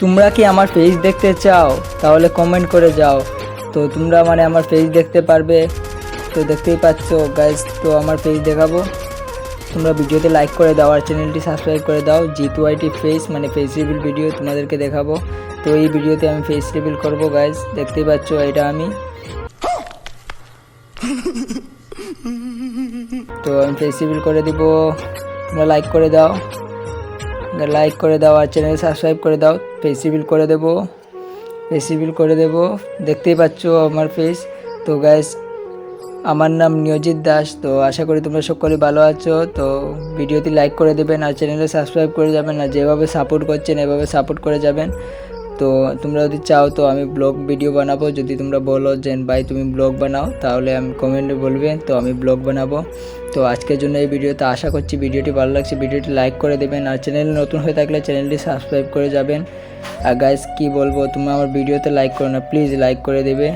তোমরা কি আমার ফেস দেখতে চাও? তাহলে কমেন্ট করে যাও। তো তোমরা মানে আমার ফেস দেখতে পারবে। তো দেখতেই পাচ্ছ গাইজ তো আমার ফেস দেখাবো। তোমরা ভিডিওতে লাইক করে দাও আর চ্যানেলটি সাবস্ক্রাইব করে দাও। জিতু আইটি ফেস মানে ফেস রিভিল ভিডিও তোমাদেরকে দেখাবো। তো এই ভিডিওতে আমি ফেস রিভিল করব গাইজ দেখতেই পাচ্ছ, এটা আমি। তো আমি ফেস রিভিল করে দিব। তোমরা লাইক করে দাও। লাইক করে দাও, আর চ্যানেল সাবস্ক্রাইব করে দাও ফেসিবিল করে দেবো। ফেসিবিল করে দেবো। দেখতেই পাচ্ছ আমার ফেস তো গ্যাস আমার নাম নিয়োজিত দাস। তো আশা করি তোমরা সকলে ভালো আছো। তো ভিডিওটি লাইক করে দেবেন, আর চ্যানেলে সাবস্ক্রাইব করে যাবেন, আর যেভাবে সাপোর্ট করছেন, এভাবে সাপোর্ট করে যাবেন। তো তোমরা যদি চাও তো আমি ব্লগ ভিডিও বানাবো। যদি তোমরা বলো যে, ভাই, তুমি ব্লগ বানাও, তাহলে আমি কমেন্টে বলবে, তো আমি ব্লগ বানাবো। তো আজকের জন্য এই ভিডিওতে আশা করছি ভিডিওটি ভালো লাগছে। ভিডিওটি লাইক করে দেবেন আর চ্যানেল নতুন হয়ে থাকলে চ্যানেলটি সাবস্ক্রাইব করে যাবেন। আর গাইজ কী বলব তুমি আমার ভিডিওতে লাইক করো না প্লিজ লাইক করে দেবে।